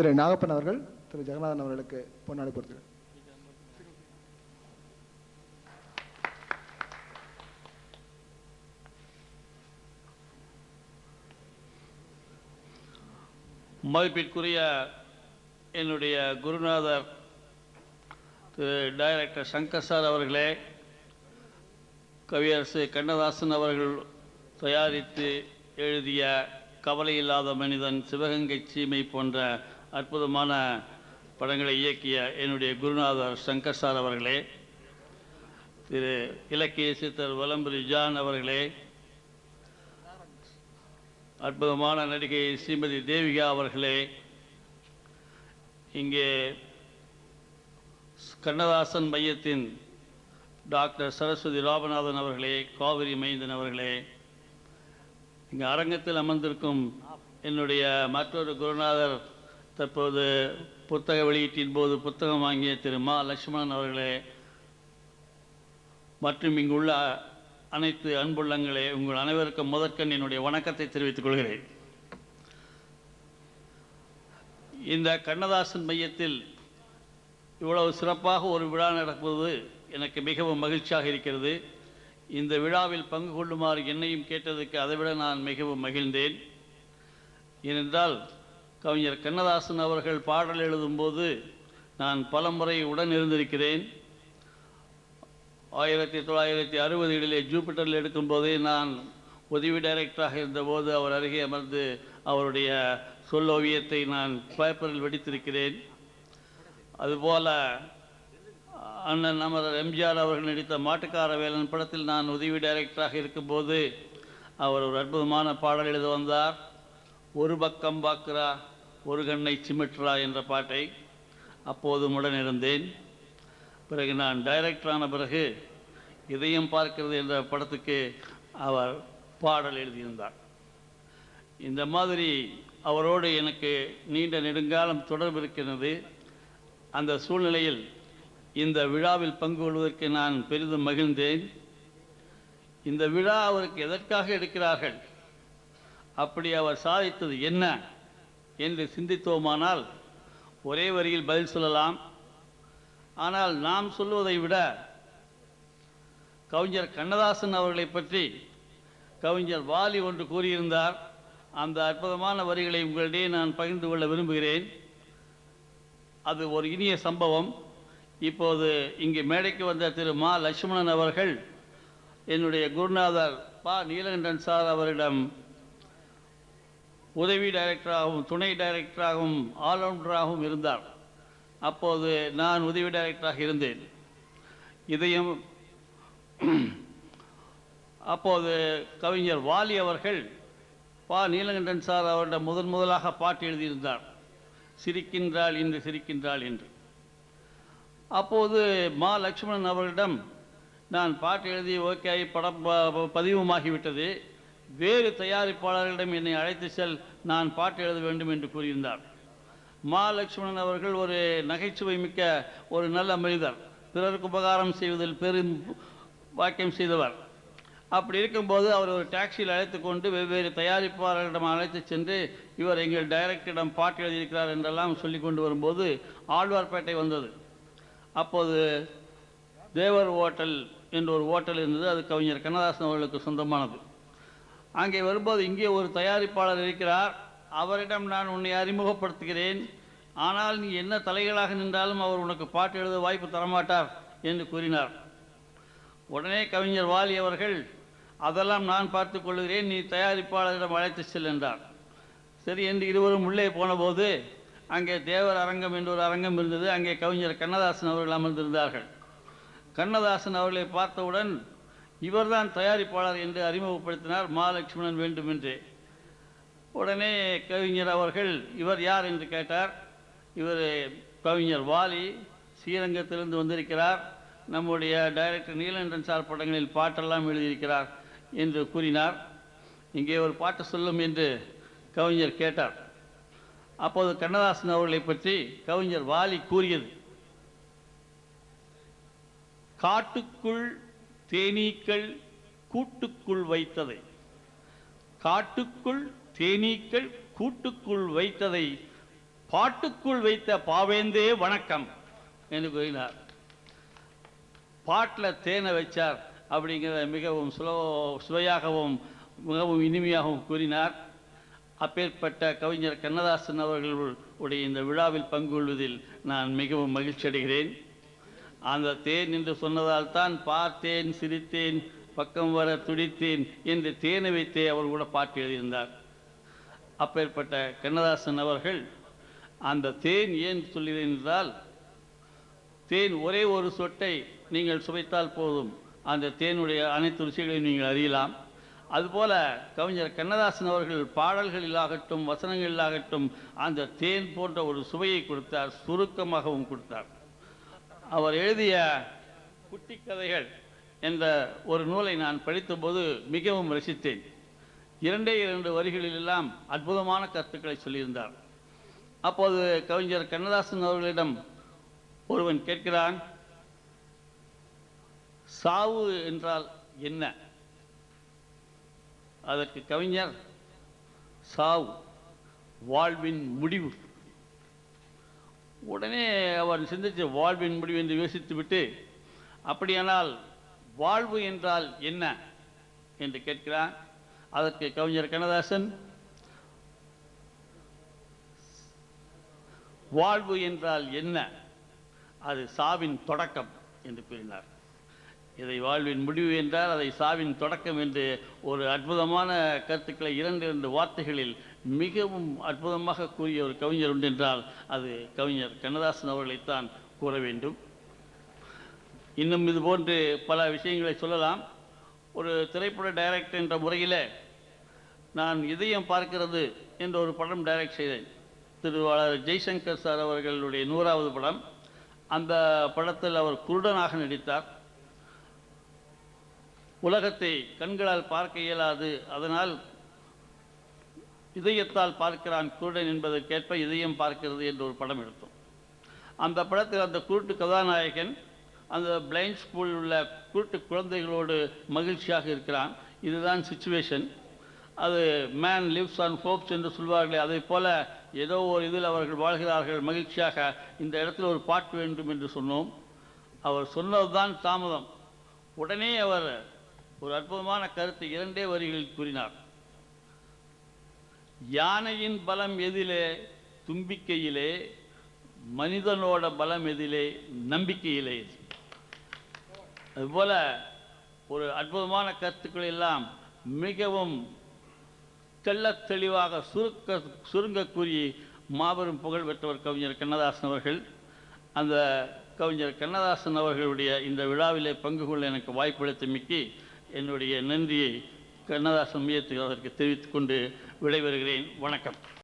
திரு நாகப்பன் அவர்கள் திரு ஜெகநாதன் அவர்களுக்கு பொன்னாடி பொறுத்துகிறார் மதிப்பிற்குரிய என்னுடைய குருநாதர் திரு டைரக்டர் சங்கர் சார் அவர்களே கவியரசு கண்ணதாசன் அவர்கள் தயாரித்து எழுதிய கவலை இல்லாத மனிதன் சிவகங்கை சீமை போன்ற அற்புதமான படங்களை இயக்கிய என்னுடைய குருநாதர் சங்கர் சார் அவர்களே திரு இலக்கிய சித்தர் வலம்புரி ஜான் அவர்களே அற்புதமான நடிகை ஸ்ரீமதி தேவிகா அவர்களே இங்கே கண்ணதாசன் மையத்தின் டாக்டர் சரஸ்வதி ராமநாதன் அவர்களே காவிரி மைந்தன் அவர்களே இங்கே அரங்கத்தில் அமர்ந்திருக்கும் என்னுடைய மற்றொரு குருநாதர் தற்போது புத்தக வெளியீட்டின் போது புத்தகம் வாங்கிய திரு மா. லட்சுமணன் அவர்களே மற்றும் இங்குள்ள அனைத்து அன்புள்ளங்களே உங்கள் அனைவருக்கும் முதற்கண் என்னுடைய வணக்கத்தை தெரிவித்துக் கொள்கிறேன். இந்த கண்ணதாசன் மையத்தில் இவ்வளவு சிறப்பாக ஒரு விழா நடப்பது எனக்கு மிகவும் மகிழ்ச்சியாக இருக்கிறது. இந்த விழாவில் பங்கு கொள்ளுமாறு என்னையும் கேட்டதுக்கு அதைவிட நான் மிகவும் மகிழ்ந்தேன். ஏனென்றால் கவிஞர் கண்ணதாசன் அவர்கள் பாடல் எழுதும்போது நான் பலமுறை உடன் இருந்திருக்கிறேன். ஆயிரத்தி தொள்ளாயிரத்தி அறுபதுகளிலே ஜூபிட்டரில் எடுக்கும்போதே நான் உதவி டைரக்டராக இருந்தபோது அவர் அருகே அமர்ந்து அவருடைய சொல்லோவியத்தை நான் பேப்பரில் வெடித்திருக்கிறேன். அதுபோல அண்ணன் அமரர் எம்ஜிஆர் அவர்கள் நடித்த மாட்டுக்கார வேலன் படத்தில் நான் உதவி டைரக்டராக இருக்கும்போது அவர் ஒரு அற்புதமான பாடல் எழுத வந்தார். ஒரு பக்கம் பார்க்கிறா ஒரு கண்ணை சிமிட்ரா என்ற பாட்டை அப்போதும் உடன் இருந்தேன் பிறகு நான் டைரக்டரான பிறகு இதயம் பார்க்கிறது என்ற படத்துக்கு அவர் பாடல் எழுதியிருந்தார். இந்த மாதிரி அவரோடு எனக்கு நீண்ட நெடுங்காலம் தொடர்பு இருக்கிறது. அந்த சூழ்நிலையில் இந்த விழாவில் பங்கு கொள்வதற்கு நான் பெரிதும் மகிழ்ந்தேன். இந்த விழா அவருக்கு எதற்காக எடுக்கிறார்கள்? அப்படி அவர் சாதித்தது என்ன? என்று சிந்தித்தோமானால் ஒரே வரியில் பதில் சொல்லலாம். ஆனால் நாம் சொல்வதை விட கவிஞர் கண்ணதாசன் அவர்களை பற்றி கவிஞர் வாலி ஒன்று கூறியிருந்தார். அந்த அற்புதமான வரிகளை உங்களிடையே நான் பகிர்ந்து கொள்ள விரும்புகிறேன். அது ஒரு இனிய சம்பவம். இப்போது இங்கே மேடைக்கு வந்த திரு மா லட்சுமணன் அவர்கள் என்னுடைய குருநாதர் பா நீலகண்டன் சார் அவரிடம் உதவி டைரக்டராகவும் துணை டைரக்டராகவும் ஆல்ரவுண்டராகவும் இருந்தார். அப்போது நான் உதவி டைரக்டராக இருந்தேன். இதையும் அப்போது கவிஞர் வாலி அவர்கள் பா. நீலகண்டன் சார் அவரிடம் முதன் முதலாக பாட்டு எழுதியிருந்தார். சிரிக்கின்றாள் இன்று சிரிக்கின்றாள் என்று அப்போது மா. லக்ஷ்மணன் அவர்களிடம் நான் பாட்டு எழுதி ஓகே படம் ப- பதிவுமாகிவிட்டது. வேறு தயாரிப்பாளர்களிடம் என்னை அழைத்து செல் நான் பாட்டு எழுத வேண்டும் என்று கூறியிருந்தார். மா லட்சுமணன் அவர்கள் ஒரு நகைச்சுவை மிக்க ஒரு நல்ல மனிதர். பிறருக்கு உபகாரம் செய்வதில் பெரும் வாக்கியம் செய்தவர். அப்படி இருக்கும்போது அவர் ஒரு டாக்ஸியில் அழைத்து கொண்டு வெவ்வேறு தயாரிப்பாளர்களிடம் அழைத்து சென்று இவர் எங்கள் டைரக்டரிடம் பாட்டு எழுதியிருக்கிறார் என்றெல்லாம் சொல்லி கொண்டு வரும்போது ஆழ்வார்பேட்டை வந்தது. அப்போது தேவர் ஹோட்டல் என்ற ஒரு ஹோட்டல் இருந்தது. அது கவிஞர் கண்ணதாசன் அவர்களுக்கு சொந்தமானது. அங்கே வரும்போது இங்கே ஒரு தயாரிப்பாளர் இருக்கிறார். அவரிடம் நான் உன்னை அறிமுகப்படுத்துகிறேன். ஆனால் நீ என்ன தலைகளாக நின்றாலும் அவர் உனக்கு பாட்டு எழுத வாய்ப்பு தரமாட்டார் என்று கூறினார். உடனே கவிஞர் வாலி அவர்கள் அதெல்லாம் நான் பார்த்து கொள்கிறேன் நீ தயாரிப்பாளரிடம் அழைத்து செல் என்றார். சரி என்று இருவரும் உள்ளே போனபோது அங்கே தேவர் அரங்கம் என்று ஒரு அரங்கம் இருந்தது. அங்கே கவிஞர் கண்ணதாசன் அவர்கள் அமர்ந்திருந்தார்கள். கண்ணதாசன் அவர்களை பார்த்தவுடன் இவர்தான் தயாரிப்பாளர் என்று அறிமுகப்படுத்தினார் மாலட்சுமணன் வேண்டும் என்று உடனே கவிஞர் அவர்கள் இவர் யார்? என்று கேட்டார். இவர் கவிஞர் வாலி ஸ்ரீரங்கத்திலிருந்து வந்திருக்கிறார். நம்முடைய டைரக்டர் நீலகண்டன் சார் படங்களில் பாட்டெல்லாம் எழுதியிருக்கிறார் என்று கூறினார். இங்கே ஒரு பாட்டு சொல்லும் என்று கவிஞர் கேட்டார். அப்போது கண்ணதாசன் அவர்களை பற்றி கவிஞர் வாலி கூறியது காட்டுக்குள் தேனீக்கள் கூட்டுக்குள் வைத்ததை. காட்டுக்குள் தேனீக்கள் கூட்டுக்குள் வைத்ததை. பாட்டுக்குள் வைத்த பாவேந்தே வணக்கம் என்று கூறினார். பாட்டில் தேனை வச்சார் அப்படிங்கிறத மிகவும் சுலோ சுவையாகவும் மிகவும் இனிமையாகவும் கூறினார். அப்பேற்பட்ட கவிஞர் கண்ணதாசன் அவர்களுடைய இந்த விழாவில் பங்கு கொள்வதில் நான் மிகவும் மகிழ்ச்சி அடைகிறேன் அந்த தேன் என்று சொன்னதால் தான் பார்த்தேன் சிரித்தேன் பக்கம் வர துடித்தேன் என்று தேனை வைத்தே அவர் கூட பாட்டு எழுதியிருந்தார். அப்பேற்பட்ட கண்ணதாசன் அவர்கள் அந்த தேன் ஏன் சொல்கிறேன் என்றால் தேன் ஒரே ஒரு சொட்டை நீங்கள் சுவைத்தால் போதும். அந்த தேனுடைய அனைத்து ருசிகளையும் நீங்கள் அறியலாம். அதுபோல கவிஞர் கண்ணதாசன் அவர்கள் பாடல்களிலாகட்டும் வசனங்களிலாகட்டும் அந்த தேன் போன்ற ஒரு சுவையை கொடுத்தார் சுருக்கமாகவும் கொடுத்தார். அவர் எழுதிய குட்டி கதைகள் என்ற ஒரு நூலை நான் படித்தபோது மிகவும் ரசித்தேன். இரண்டே இரண்டு வரிகளிலெல்லாம் அற்புதமான கருத்துக்களை சொல்லியிருந்தார். அப்போது கவிஞர் கண்ணதாசன் அவர்களிடம் ஒருவன் கேட்கிறான் சாவு என்றால் என்ன? அதற்கு கவிஞர் சாவு வாழ்வின் முடிவு. உடனே அவன் சிந்தித்து வாழ்வின் முடிவு என்று யோசித்துவிட்டு அப்படியானால் வாழ்வு என்றால் என்ன? என்று கேட்கிறான். அதற்கு கவிஞர் கண்ணதாசன் வாழ்வு என்றால் என்ன? அது சாவின் தொடக்கம் என்று கூறினார். இதை வாழ்வின் முடிவு என்றால் அதை சாவின் தொடக்கம் என்று ஒரு அற்புதமான கருத்துக்களை இரண்டு இரண்டு வார்த்தைகளில் மிகவும் அற்புதமாக கூறிய ஒரு கவிஞர் உண்டு என்றால் அது கவிஞர் கண்ணதாசன் அவர்களைத்தான் கூற வேண்டும். இன்னும் இது போன்று பல விஷயங்களை சொல்லலாம். ஒரு திரைப்பட டைரக்டர் என்ற முறையில் நான் இதயம் பார்க்கிறது என்ற ஒரு படம் டைரக்ட் செய்தேன். திருவாளர் ஜெய்சங்கர் சார் அவர்களுடைய நூறாவது படம். அந்த படத்தில் அவர் குருடனாக நடித்தார். உலகத்தை கண்களால் பார்க்க இயலாது. அதனால் இதயத்தால் பார்க்கிறான் குருடன் என்பதற்கேற்ப இதயம் பார்க்கிறது என்று ஒரு படம் எடுத்தோம். அந்த படத்தில் அந்த குருட்டு கதாநாயகன் அந்த பிளைண்ட் ஸ்கூலில் உள்ள குருட்டு குழந்தைகளோடு மகிழ்ச்சியாக இருக்கிறான். இதுதான் சுச்சுவேஷன் அது மேன் லிவ்ஸ் ஆன் ஹோப்ஸ் என்று சொல்வார்களே அதை போல ஏதோ ஒரு இதில் அவர்கள் வாழ்கிறார்கள் மகிழ்ச்சியாக. இந்த இடத்துல ஒரு பாட்டு வேண்டும் என்று சொன்னோம். அவர் சொன்னதுதான் தாமதம். உடனே அவர் ஒரு அற்புதமான கருத்தை இரண்டே வரிகளில் கூறினார். யானையின் பலம் எதிலே தும்பிக்கையிலே மனிதனோட பலம் எதிலே நம்பிக்கையிலே. அதுபோல ஒரு அற்புதமான கருத்துக்கள் எல்லாம் மிகவும் தெள்ள தெளிவாக சுருக்க சுருங்க கூறி மாபெரும் புகழ் பெற்றவர் கவிஞர் கண்ணதாசன் அவர்கள். அந்த கவிஞர் கண்ணதாசன் அவர்களுடைய இந்த விழாவிலே பங்கு கொள்ள எனக்கு வாய்ப்பளித்தமைக்கு என்னுடைய நன்றியை கண்ணதாசன் மையத்துக்கு அதற்கு தெரிவித்துக் கொண்டு விடைபெறுகிறேன். வணக்கம்.